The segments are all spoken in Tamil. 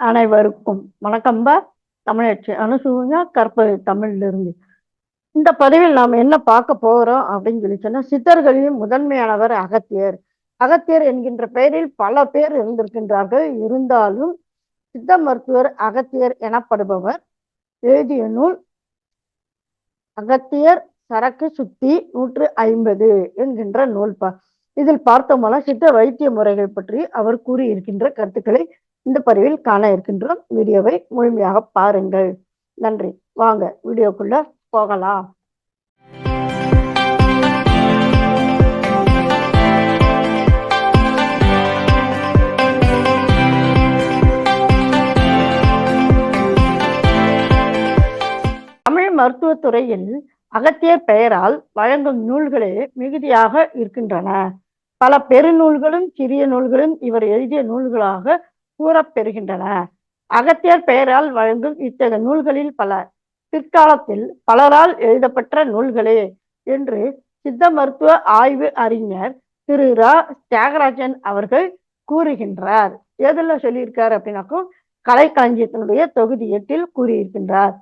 அனைவருக்கும் வணக்கம்பா தமிழச்சி அனுசூயா கற்பது தமிழ்ல இருந்து இந்த பதிவில் நாம் என்ன பார்க்க போறோம் அப்படின்னு சொல்லி சொன்னா சித்தர்களின் முதன்மையானவர் அகத்தியர். அகத்தியர் என்கின்ற பெயரில் பல பேர் இருந்திருக்கின்றார்கள். இருந்தாலும் சித்த மருத்துவர் அகத்தியர் எனப்படுபவர் எழுதிய நூல் அகத்தியர் சரக்கு சுத்தி நூற்று ஐம்பது என்கின்ற நூல் பா இதில் பார்த்தோம்னா சித்த வைத்திய முறைகள் பற்றி அவர் கூறியிருக்கின்ற கருத்துக்களை இந்த பதிவில் காண இருக்கின்றோம். வீடியோவை முழுமையாக பாருங்கள். நன்றி. வாங்க வீடியோக்குள்ள போகலாம். தமிழ் மருத்துவத்துறையில் அகத்தியர் பெயரால் வழங்கும் நூல்களே மிகுதியாக இருக்கின்றன. பல பெருநூல்களும் சிறிய நூல்களும் இவர் எழுதிய நூல்களாக கூறப்பெறுகின்றன. அகத்தியர் பெயரால் வழங்கும் இத்தகைய நூல்களில் பல. பிற்காலத்தில் பலரால் எழுதப்பட்ட நூல்களே என்று சித்த மருத்துவ ஆய்வு அறிஞர் திரு. ரா. தியாகராஜன் அவர்கள் கூறுகின்றார். எதுல சொல்லியிருக்கார் அப்படின்னாக்கும் கலைக்களஞ்சியத்தினுடைய தொகுதி எட்டில் கூறியிருக்கின்றார்.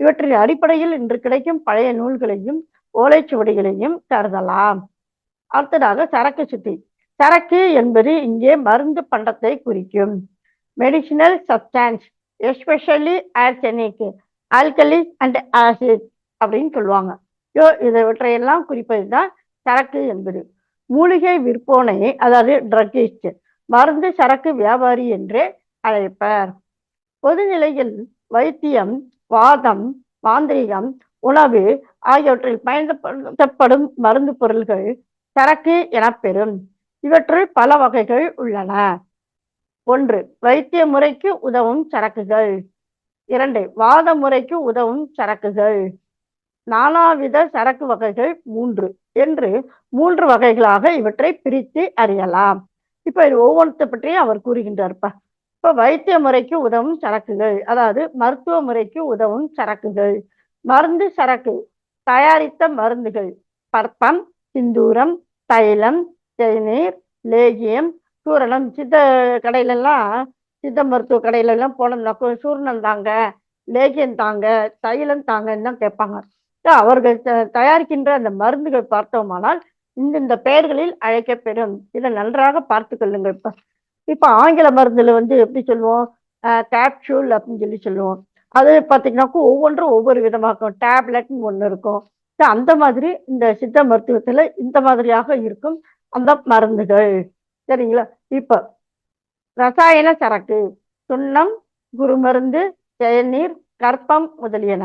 இவற்றின் அடிப்படையில் இன்று கிடைக்கும் பழைய நூல்களையும் ஓலைச்சுவடிகளையும் கருதலாம். அடுத்ததாக சரக்கு சுத்தி. சரக்கு என்பது இங்கே மருந்து பண்டத்தை குறிக்கும். Medicinal substance especially arsenic alkalis and acid அப்படின்னு சொல்லுவாங்க. யோ இவற்றையெல்லாம் குறிப்பது தான் சரக்கு என்பது. மூலிகை விற்பனை அதாவது ட்ரக்கிஸ்ட் மருந்து சரக்கு வியாபாரி என்று அழைப்பர். பொதுநிலையில் வைத்தியம் வாதம் மாந்திரிகம் உணவு ஆகியவற்றில் பயன்படுத்தப்படும் மருந்து பொருள்கள் சரக்கு எனப்பெறும். இவற்றில் பல வகைகள் உள்ளன. ஒன்று வைத்திய முறைக்கு உதவும் சரக்குகள். இரண்டு வாத முறைக்கு உதவும் சரக்குகள். நாலாவித சரக்கு வகைகள் மூன்று என்று மூன்று வகைகளாக இவற்றை பிரித்து அறியலாம். இப்ப இது ஒவ்வொன்றத்தை பற்றி அவர் கூறுகின்றார்ப்பா. இப்ப வைத்திய முறைக்கு உதவும் சரக்குகள் அதாவது மருத்துவ முறைக்கு உதவும் சரக்குகள். மருந்து சரக்கு தயாரித்த மருந்துகள். பற்பம் சிந்தூரம் தைலம் தேநீர் லேகியம் சூரணம் சித்த கடையிலெல்லாம் சித்த மருத்துவ கடையில எல்லாம் போனோம்னாக்கோ சூரணம் தாங்க லேகியம் தாங்க தைலம் தாங்கன்னு தான் கேட்பாங்க. அவர்கள் தயாரிக்கின்ற அந்த மருந்துகள் பார்த்தோமானால் இந்தந்த பெயர்களில் அழைக்கப்பெறும். இதை நன்றாக பார்த்து கொள்ளுங்கள். இப்போ இப்ப ஆங்கில மருந்துல வந்து எப்படி சொல்லுவோம்? கேப்சூல் அப்படின்னு சொல்லி சொல்லுவோம். அது பார்த்தீங்கன்னாக்கா ஒவ்வொன்றும் ஒவ்வொரு விதமாக இருக்கும். டேப்லெட்னு ஒன்று இருக்கும். அந்த மாதிரி இந்த சித்த மருத்துவத்துல இந்த மாதிரியாக இருக்கும் அந்த மருந்துகள். சரிங்களா? இப்போ ரசாயன சரக்கு சுண்ணம் குருமருந்து செயநீர் கற்பம் முதலியன.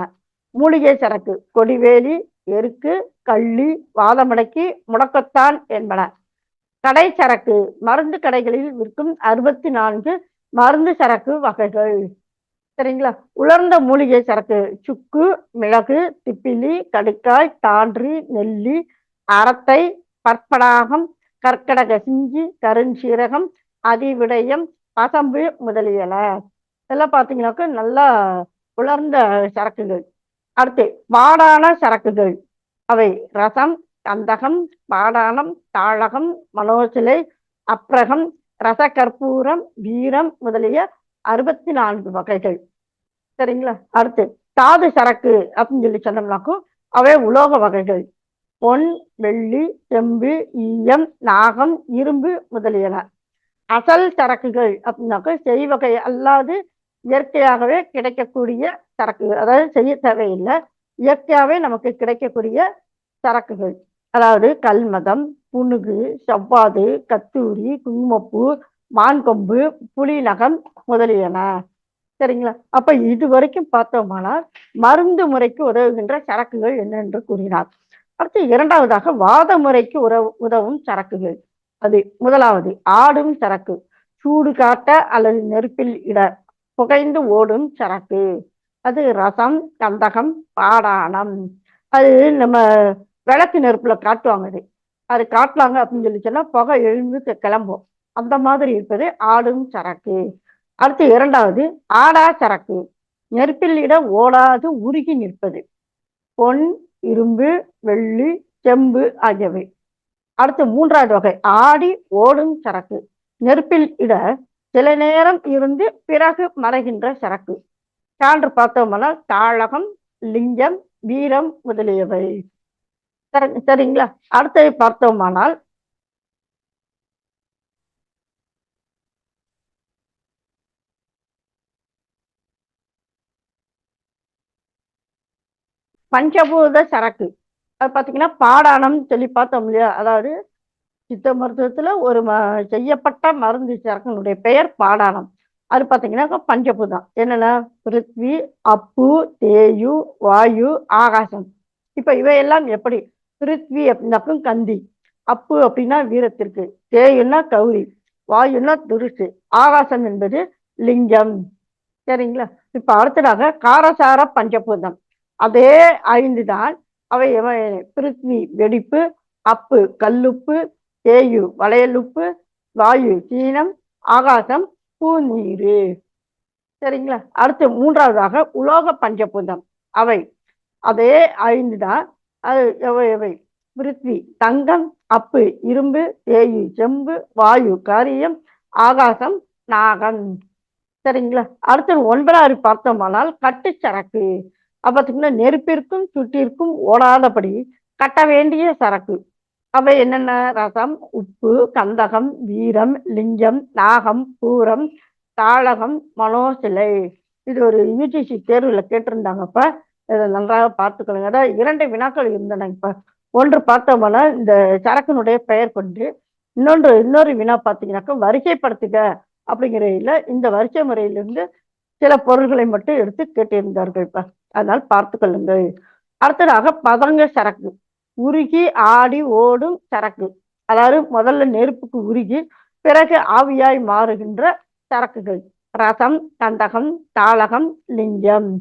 மூலிகை சரக்கு கொடிவேலி எருக்கு கள்ளி வாதமடக்கி முடக்கத்தான் என்பன. கடை சரக்கு மருந்து கடைகளில் விற்கும் அறுபத்தி நான்கு மருந்து சரக்கு வகைகள். சரிங்களா? உலர்ந்த மூலிகை சரக்கு சுக்கு மிளகு திப்பிலி கடுக்காய் தான்றி நெல்லி அரத்தை பற்படாகம் கற்கடக சிஞ்சி கருஞ்சீரகம் அதிவிடயம் பசம்பு முதலியன. இதெல்லாம் பார்த்தீங்கன்னாக்க நல்லா உலர்ந்த சரக்குகள். அடுத்து பாடான சரக்குகள். அவை ரசம் கந்தகம் பாடானம் தாழகம் மனோசிலை அப்ரகம் ரசகற்பூரம் வீரம் முதலிய அறுபத்தி நான்கு வகைகள். சரிங்களா? அடுத்து தாது சரக்கு அப்படின்னு சொல்லி சொன்னோம்னாக்கும் அவை உலோக வகைகள். பொன் வெள்ளி செம்பு ஈயம் நாகம் இரும்பு முதலியன. அசல் சரக்குகள் அப்படின்னாக்க செய்வகை அல்லாது இயற்கையாகவே கிடைக்கக்கூடிய சரக்குகள். அதாவது செய்ய தேவையில்லை. இயற்கையாகவே நமக்கு கிடைக்கக்கூடிய சரக்குகள். அதாவது கல்மதம் புனுகு செவ்வாது கத்தூரி குங்குமப்பூ மான்கொம்பு புலிநகம் முதலியன. சரிங்களா? அப்ப இது வரைக்கும் பார்த்தோமானால் மருந்து முறைக்கு உதவுகின்ற சரக்குகள் என்னென்று கூறினார். அடுத்து இரண்டாவதாக வாத முறைக்கு உறவு உதவும் சரக்குகள். அது முதலாவது ஆடும் சரக்கு. சூடு காட்ட அல்லது நெருப்பில் இட புகைந்து ஓடும் சரக்கு. அது ரசம் கந்தகம் பாடானம் அது நம்ம விளக்கு நெருப்புல காட்டுவாங்க அது. அது காட்டுவாங்க அப்படின்னு சொல்லி சொன்னா புகை எழுந்து கிளம்பும். அந்த மாதிரி இருப்பது ஆடும் சரக்கு. அடுத்து இரண்டாவது ஆடா சரக்கு. நெருப்பில் இட ஓடாது உருகி நிற்பது. பொன் இரும்பு வெள்ளி செம்பு ஆகியவை. அடுத்து மூன்றாவது வகை ஆடி ஓடும் சரக்கு. நெருப்பில் இட சில நேரம் இருந்து பிறகு மறைகின்ற சரக்கு. சான்று பார்த்தோம்னா தாழகம் லிங்கம் வீரம் முதலியவை. சரி- சரிங்களா? அடுத்தது பார்த்தோமானால் பஞ்சபூத சரக்கு. அது பார்த்தீங்கன்னா பாடானம் சொல்லி பார்த்தோம் இல்லையா? அதாவது சித்த மருத்துவத்துல ஒரு ம செய்யப்பட்ட மருந்து சரக்கினுடைய பெயர் பாடானம் அது பார்த்தீங்கன்னா பஞ்சபூதம். என்னென்ன பிருத்வி அப்பு தேயு வாயு ஆகாசம். இப்போ இவையெல்லாம் எப்படி? பிருத்வி அப்படின்னாக்கும் கந்தி. அப்பு அப்படின்னா வீரத்திற்கு. தேயுன்னா கௌரி. வாயுன்னா துருசு. ஆகாசம் என்பது லிங்கம். சரிங்களா? இப்போ அடுத்ததாக காரசார பஞ்சபூதம். அதே ஐந்து தான் அவை எவை? பிருத்வி வெடிப்பு அப்பு கல்லுப்பு தேயு வளையலுப்பு வாயு சீனம் ஆகாசம் பூநீரு. சரிங்களா? அடுத்து மூன்றாவதாக உலோக பஞ்சபூதம். அவை. அதே ஐந்து தான் அது எவை எவை? பிருத்வி தங்கம் அப்பு இரும்பு தேயு செம்பு வாயு கரியம் ஆகாசம் நாகம். சரிங்களா? அடுத்து ஒன்பதாவது பார்த்தோமானால் கட்டுச்சரக்கு. பார்த்தீங்கன்னா நெருப்பிற்கும் சுட்டிற்கும் ஓடாதபடி கட்ட வேண்டிய சரக்கு. அவை என்னென்ன? ரசம் உப்பு கந்தகம் வீரம் லிங்கம் நாகம் பூரம் தாளகம் மனோசிலை. இது ஒரு யூஜிசி தேர்வுல கேட்டிருந்தாங்கப்ப இதை நன்றாக பார்த்துக்கணுங்க அதாவது இரண்டு வினாக்கள் இருந்தன இப்ப. ஒன்று பார்த்தோம்னா இந்த சரக்கினுடைய பெயர் கொண்டு இன்னொன்று இன்னொரு வினா பார்த்தீங்கன்னாக்கா வரிசைப்படுத்துக அப்படிங்கிற இந்த வரிசை முறையிலிருந்து சில பொருள்களை மட்டும் எடுத்து கேட்டிருந்தார்கள் இப்போ. அதனால் பார்த்து கொள்ளுங்கள். அடுத்ததாக பதங்க சரக்கு. உருகி ஆடி ஓடும் சரக்கு. அதாவது முதல்ல நெருப்புக்கு உருகி பிறகு ஆவியாய் மாறுகின்ற சரக்குகள். ரசம் கந்தகம் தாளகம் லிங்கம்.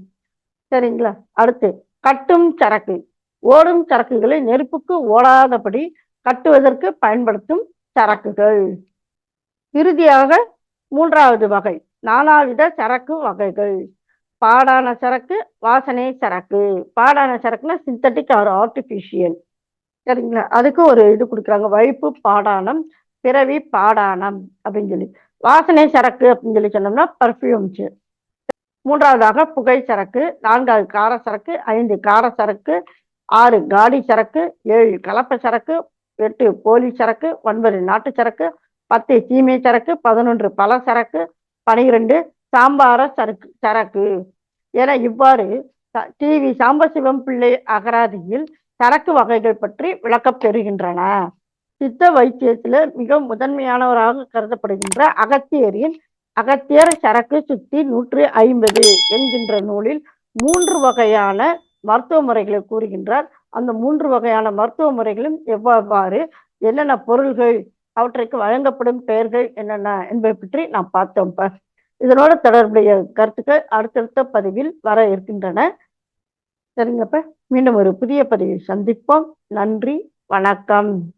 சரிங்களா? அடுத்து கட்டும் சரக்கு. ஓடும் சரக்குகளை நெருப்புக்கு ஓடாதபடி கட்டுவதற்கு பயன்படுத்தும் சரக்குகள். இறுதியாக மூன்றாவது வகை. நானாவித சரக்கு வகைகள். பாடான சரக்கு வாசனை சரக்கு. பாடான சரக்குன்னா சிந்தட்டிக் ஆர் ஆர்டிஃபிஷியல் சரிங்களா? அதுக்கு ஒரு இது கொடுக்குறாங்க. வைப்பு பாடானம் பிறவி பாடானம் அப்படின்னு சொல்லி. வாசனை சரக்கு அப்படின்னு சொல்லி சொன்னோம்னா பர்ஃப்யூம்ஸ் மூன்றாவதாக புகை சரக்கு நான்காவது கார சரக்கு ஐந்து கார சரக்கு ஆறு காடி சரக்கு ஏழு கலப்பை சரக்கு எட்டு போலி சரக்கு ஒன்பது நாட்டு சரக்கு பத்து சீமை சரக்கு பதினொன்று பல சரக்கு பனிரெண்டு சாம்பார சரக்கு சரக்கு. என இவ்வாறு டிவி சாம்பசிவம் பிள்ளை அகராதியில் சரக்கு வகைகள் பற்றி விளக்கப் பெறுகின்றன. சித்த வைத்தியத்தில் மிக முதன்மையானவராக கருதப்படுகின்ற அகத்தியரின் அகத்தியர் சரக்கு சுத்தி நூற்றி ஐம்பது என்கின்ற நூலில் மூன்று வகையான மருத்துவ முறைகளை கூறுகின்றார். அந்த மூன்று வகையான மருத்துவ முறைகளும் எவ்வாறு என்னென்ன பொருள்கள் அவற்றைக்கு வழங்கப்படும் பெயர்கள் என்னென்ன என்பதை பற்றி நாம் பார்த்தோம். இதனோட தொடர்புடைய கருத்துக்கள் அடுத்தடுத்த பதிவில் வர இருக்கின்றன. சரிங்கப்ப. மீண்டும் ஒரு புதிய பதிவில் சந்திப்போம். நன்றி. வணக்கம்.